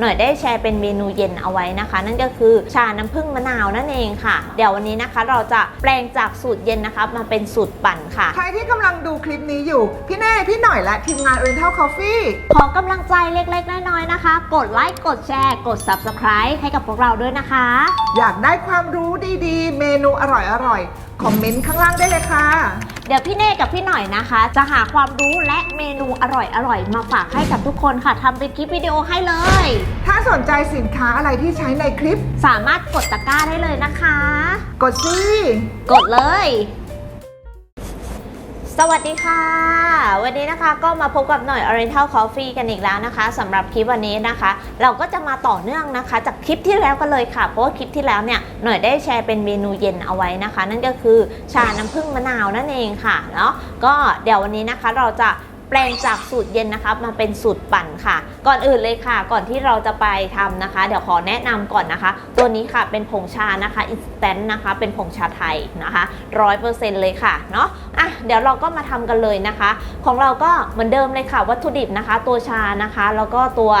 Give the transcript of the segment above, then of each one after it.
หน่อยได้แชร์เป็นเมนูเย็นเอาไว้นะคะ นั่นก็คือชาน้ำผึ้งมะนาวนั่นเองค่ะ เดี๋ยววันนี้นะคะเราจะแปลงจากสูตรเย็นนะคะมาเป็นสูตรปั่นค่ะ ใครที่กำลังดูคลิปนี้อยู่ พี่เน่พี่หน่อยและทีมงาน Oriental Coffee ขอกำลังใจเล็กๆ น้อยๆนะคะ กดไลค์กดแชร์ กด Subscribe ให้กับพวกเราด้วยนะคะ อยากได้ความรู้ดีๆ เมนูอร่อยๆ คอมเมนต์ข้างล่างได้เลยค่ะ เดี๋ยวพี่เน่กับพี่หน่อยนะคะ จะหาความรู้และเมนูอร่อยๆ มาฝากให้กับทุกคนค่ะทำเป็นคลิปวิดีโอให้เลย ถ้าสนใจสินค้าอะไรที่ใช้ในคลิป สามารถกดตะกร้าได้เลยนะคะ กดซิกดเลย สวัสดีค่ะ วันนี้นะคะก็มาพบกับหน่อย Oriental Coffee กันอีกแล้วนะคะสำหรับคลิปวันนี้นะคะ เราก็จะมาต่อเนื่องนะคะ จากคลิปที่แล้วกันเลยค่ะ เพราะว่าคลิปที่แล้วเนี่ยหน่อยได้แชร์เป็นเมนูเย็นเอาไว้นะคะ นั่นก็คือชาน้ำผึ้งมะนาวนั่นเองค่ะเนาะก็เดี๋ยววันนี้นะคะเราจะ แปลงจากสูตรเย็นนะคะมาเป็นสูตรปั่นค่ะ ก่อนอื่นเลยค่ะ ก่อนที่เราจะไปทำนะคะ เดี๋ยวขอแนะนำก่อนนะคะ ตัวนี้ค่ะเป็นผงชานะคะอินสแตนต์นะคะเป็นผงชาไทยนะคะร้อยเปอร์เซ็นต์เลยค่ะเนาะอะเดี๋ยวเราก็มาทำกันเลยนะคะ ของเราก็เหมือนเดิมเลยค่ะ วัตถุดิบนะคะ ตัวชานะคะ แล้วก็ตัว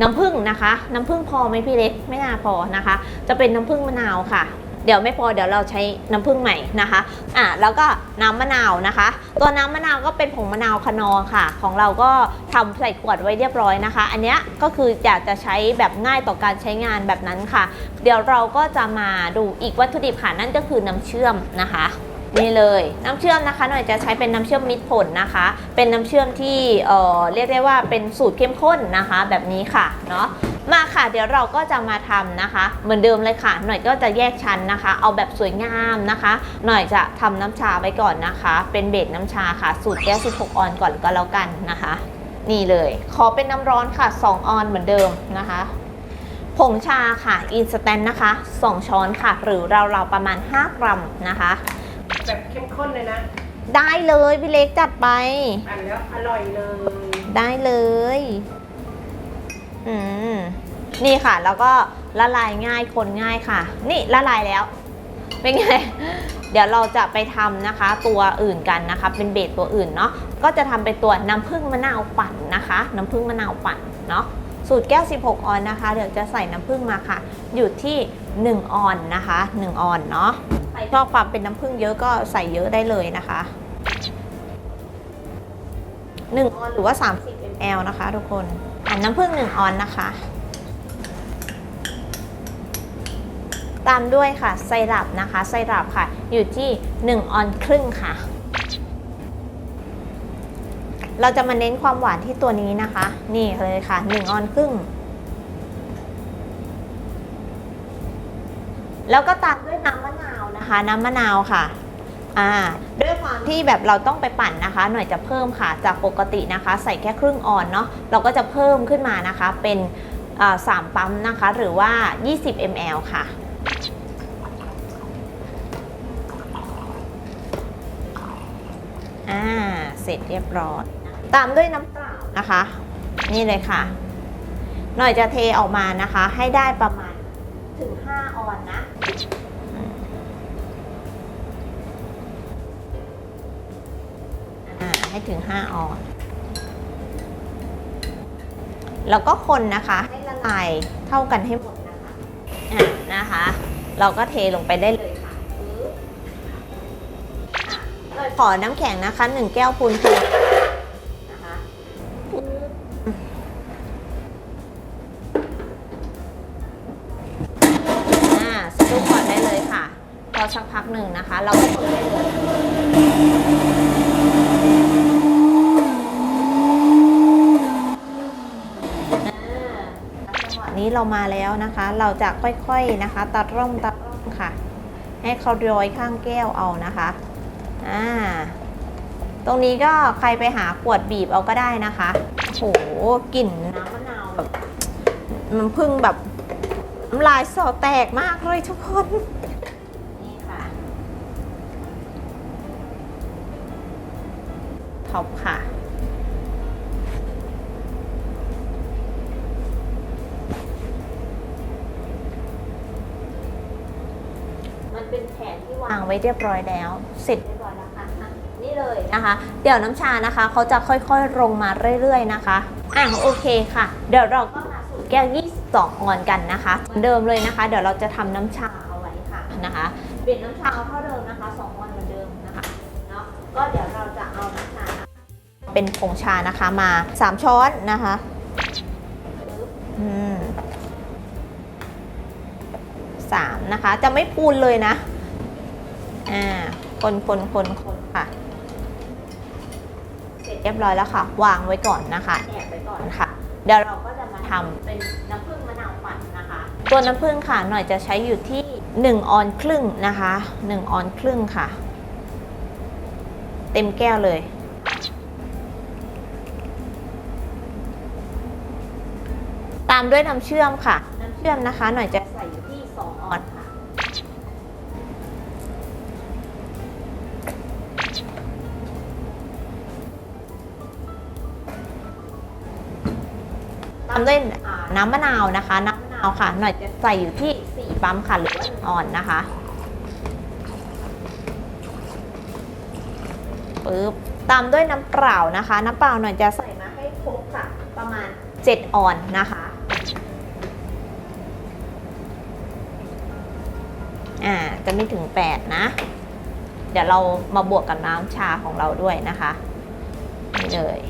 น้ำผึ้งนะคะ น้ำผึ้งพอไหมพี่เล็กไม่น่าพอนะคะ จะเป็นน้ำผึ้งมะนาวค่ะ เดี๋ยวไม่พอเดี๋ยวเราใช้น้ำผึ้งใหม่นะคะอะแล้วก็น้ำมะนาวนะคะ ตัวน้ำมะนาวก็เป็นผงมะนาวคนอค่ะ ของเราก็ทำใส่ขวดไว้เรียบร้อยนะคะ อันนี้ก็คืออยากจะใช้แบบง่ายต่อการใช้งานแบบนั้นค่ะ เดี๋ยวเราก็จะมาดูอีกวัตถุดิบค่ะนั่นก็คือน้ำเชื่อมนะคะนี่เลยน้ำเชื่อมนะคะหน่อยจะใช้เป็นน้ำเชื่อมมิตรผลนะคะ เป็นน้ำเชื่อมที่เออเรียกได้ว่าเป็นสูตรเข้มข้นนะคะ แบบนี้ค่ะเนาะ มาค่ะ เดี๋ยวเราก็จะมาทำนะคะ เหมือนเดิมเลยค่ะ หน่อยก็จะแยกชั้นนะคะ เอาแบบสวยงามนะคะ หน่อยจะทำน้ำชาไว้ก่อนนะคะ เป็นเบสน้ำชาค่ะ สูตรแก้ว16 ออนก่อนก็แล้วกันนะคะ นี่เลย ขอเป็นน้ำร้อนค่ะ 2 ออนเหมือนเดิมนะคะผงชาค่ะอินสแตนนะคะ 2 ช้อนค่ะ หรือราวๆประมาณ 5 กรัมนะคะ แบบเข้มข้นเลยนะ ได้เลยพี่เล็กจัดไป อันแล้วอร่อยเลย ได้เลย อืมนี่ค่ะ แล้วก็ละลายง่ายคนง่ายค่ะ นี่ละลายแล้ว เป็นไง เดี๋ยวเราจะไปทำนะคะ ตัวอื่นกันนะคะ เป็นเบสตัวอื่นเนาะก็จะทำเป็นตัวน้ำผึ้งมะนาวปั่นนะคะ น้ำผึ้งมะนาวปั่นเนาะสูตรแก้ว 16 ออนนะคะ เดี๋ยวจะใส่น้ำผึ้งมาค่ะ อยู่ที่ 1 ออนนะคะ 1 ออนเนาะใครชอบความเป็นน้ำผึ้งเยอะก็ใส่เยอะได้เลยนะคะ 1 ออนหรือว่า 30 ml นะคะทุกคน นน้ำผึ้ง1ออนนะคะ ตามด้วยค่ะไซรัปนะคะไซรัปค่ะ อยู่ที่ 1 ออนครึ่งค่ะ เราจะมาเน้นความหวานที่ตัวนี้นะคะ นี่เลยค่ะ 1 ออนครึ่ง แล้วก็ตามด้วยน้ำมะนาวนะคะ น้ำมะนาวค่ะ อ่าด้วยความที่แบบเราต้องไปปั่นนะคะ หน่อยจะเพิ่มค่ะจากปกตินะคะ ใส่แค่ครึ่งออนเนาะเราก็จะเพิ่มขึ้นมานะคะเป็นสามปั๊มนะคะ หรือว่า 20 ml ค่ะอ่าเสร็จเรียบร้อยตามด้วยน้ำเปล่านะคะ นี่เลยค่ะ หน่อยจะเทออกมานะคะ ให้ได้ประมาณถึง 5 ออนนะ ให้ถึง 5 ออน แล้วก็คนนะคะ ให้ละลายเท่ากันให้หมดนะคะอ่านะคะ เราก็เทลงไปได้เลยค่ะ ขอน้ำแข็งนะคะ 1 แก้วพูนพูนนะคะอ่าสตูก่อนได้เลยค่ะ พอสักพักหนึ่งนะคะ เราก็เปิดได้เลย จังหวะ นี้เรามาแล้วนะคะ เราจะค่อยๆนะคะ ตัดร่องตัดร่องค่ะ ให้เขาโรยข้างแก้วเอานะคะอ่าตรงนี้ก็ใครไปหาขวดบีบเอาก็ได้นะคะโหกลิ่นน้ำมะนาวแบบมันพึ่งแบบน้ำลายสอแตกมากเลยทุกคนนี่ค่ะท็อปค่ะ มันเป็นแผนที่ วางไว้เรียบร้อยแล้ว เสร็จเรียบร้อยแล้วค่ะนี่เลยนะคะ เดี๋ยวน้ำชานะคะเขาจะค่อยๆลงมาเรื่อยๆนะคะอะโอเคค่ะ เดี๋ยวเราก็มาสูตรแก้ว 22ออนกันนะคะเหมือนเดิมเลยนะคะ เดี๋ยวเราจะทำน้ำชาเอาไว้ค่ะนะคะเปลี่ยนน้ำชาเอาเท่าเดิมนะคะ2ออนเหมือนเดิมนะคะเนาะก็เดี๋ยวเราจะเอาน้ำชาเป็นผงชานะคะมา 3 ช้อนนะคะสามนะคะ จะไม่พูนเลยนะ อ่าคนคนคนคนค่ะ เสร็จเรียบร้อยแล้วค่ะ วางไว้ก่อนนะคะแอบไว้ก่อนค่ะ เดี๋ยวเราก็จะมาทำเป็นน้ำผึ้งมะนาวปั่นนะคะ ตัวน้ำผึ้งค่ะ หน่อยจะใช้อยู่ที่ 1 ออนครึ่งนะคะ1ออนครึ่งค่ะ เต็มแก้วเลยตามด้วยน้ำเชื่อมค่ะ น้ำเชื่อมนะคะ หน่อยจะใส่อยู่ที่ 2 ออนามด้วยน้ำมะนาวนะคะ น้ำมะนาวค่ะ หน่อยจะใส่อยู่ที่ 4 ปั๊มค่ะหรือว่าหนึ่งอนนะคะปึ๊บตามด้วยน้ำเปล่านะคะ น้ำเปล่าหน่อยจะใส่มาให้ครบค่ะ ประมาณ 7ออนนะคะอ่าจะไม่ถึง 8 นะ เดี๋ยวเรามาบวกกับน้ำชาของเราด้วยนะคะนี่เลย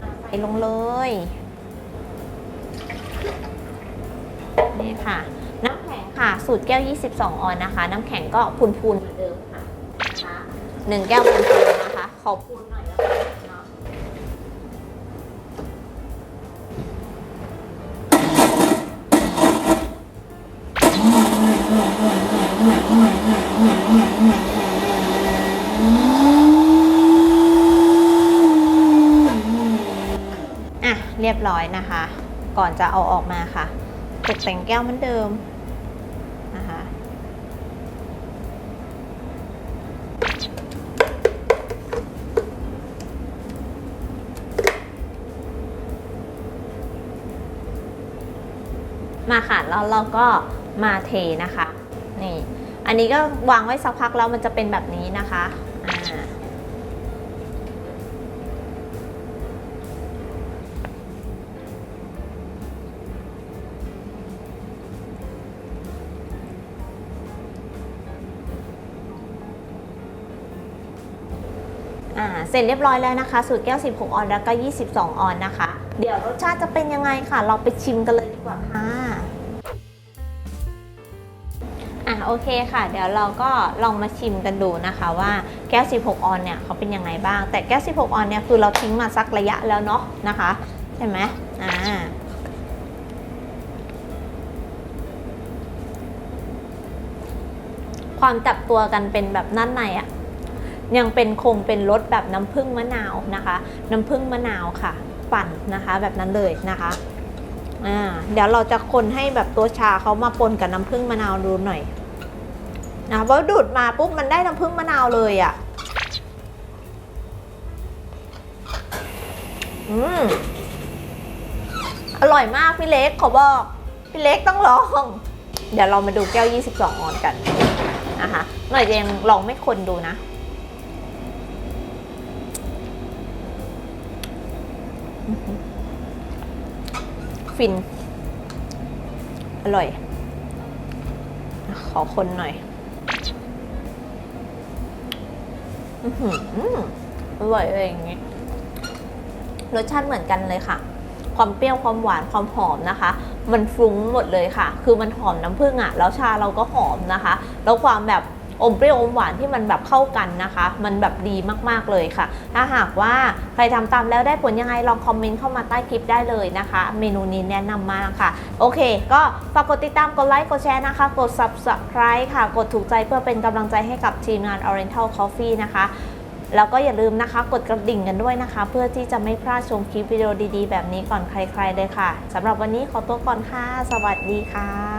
ใส่ ลงเลย นี่ค่ะ น้ำแข็งค่ะ สูตรแก้ว 22 ออนนะคะ น้ำแข็งก็พูนๆเหมือนเดิมค่ะนะคะหนึ่งแก้วพูนๆนะคะ ขอพูนหน่อยแล้วกันเนาะอะเรี ยบร้อยนะคะ ก่อนจะเอาออกมาค่ะ ตกแต่งแก้วเหมือนเดิมนะคะมาค่ะแล้วเราก็มาเทนะคะนี่อันนี้ก็วางไว้สักพักแล้วมันจะเป็นแบบนี้นะคะ อ่าเสร็จเรียบร้อยแล้วนะคะ สูตรแก้ว 16 ออนแล้วก็ 22 ออนนะคะ เดี๋ยวรสชาติจะเป็นยังไงค่ะ เราไปชิมกันเลยดีกว่าค่ะอะโอเคค่ะ เดี๋ยวเราก็ลองมาชิมกันดูนะคะว่าแก้ว 16 ออนเนี่ยเขาเป็นยังไงบ้าง แต่แก้ว 16 ออนเนี่ยคือเราทิ้งมาสักระยะแล้วเนาะนะคะ ใช่ไหมอ่าความจับตัวกันเป็นแบบนั่นในอะ ยังเป็นคงเป็นรสแบบน้ำผึ้งมะนาวนะคะ น้ำผึ้งมะนาวค่ะ ปั่นนะคะแบบนั้นเลยนะคะอ่าเดี๋ยวเราจะคนให้แบบตัวชาเขามาปนกับน้ำผึ้งมะนาวดูหน่อยนะเพราะดูดมาปุ๊บมันได้น้ำผึ้งมะนาวเลยอะ่ะอืมอร่อยมากพี่เล็กขอบอกพี่เล็กต้องลอง เดี๋ยวเรามาดูแก้ว 22 ออนกันนะคะหน่อยจะยังลองไม่คนดูนะ ฟิน อร่อย ขอคนหน่อยอือหืออร่อยเลยอย่างงี้ รสชาติเหมือนกันเลยค่ะ ความเปรี้ยวความหวานความหอมนะคะ มันฟุ้งหมดเลยค่ะ คือมันหอมน้ำผึ้งอะ่ะ แล้วชาเราก็หอมนะคะ แล้วความแบบ อมเปรี้ยวอมหวานที่มันแบบเข้ากันนะคะ มันแบบดีมากๆเลยค่ะ ถ้าหากว่าใครทำตามแล้วได้ผลยังไงลองคอมเมนต์เข้ามาใต้คลิปได้เลยนะคะ เมนูนี้แนะนำมากค่ะ โอเค ก็ฝากกดติดตามกดไลค์กดแชร์นะคะ กด subscribe ค่ะ กดถูกใจเพื่อเป็นกำลังใจให้กับทีมงาน Oriental Coffee นะคะแล้วก็อย่าลืมนะคะ กดกระดิ่งกันด้วยนะคะ เพื่อที่จะไม่พลาดชมคลิปวิดีโอดีๆ แบบนี้ก่อนใครๆเลยค่ะสำหรับวันนี้ขอตัวก่อนค่ะ สวัสดีค่ะ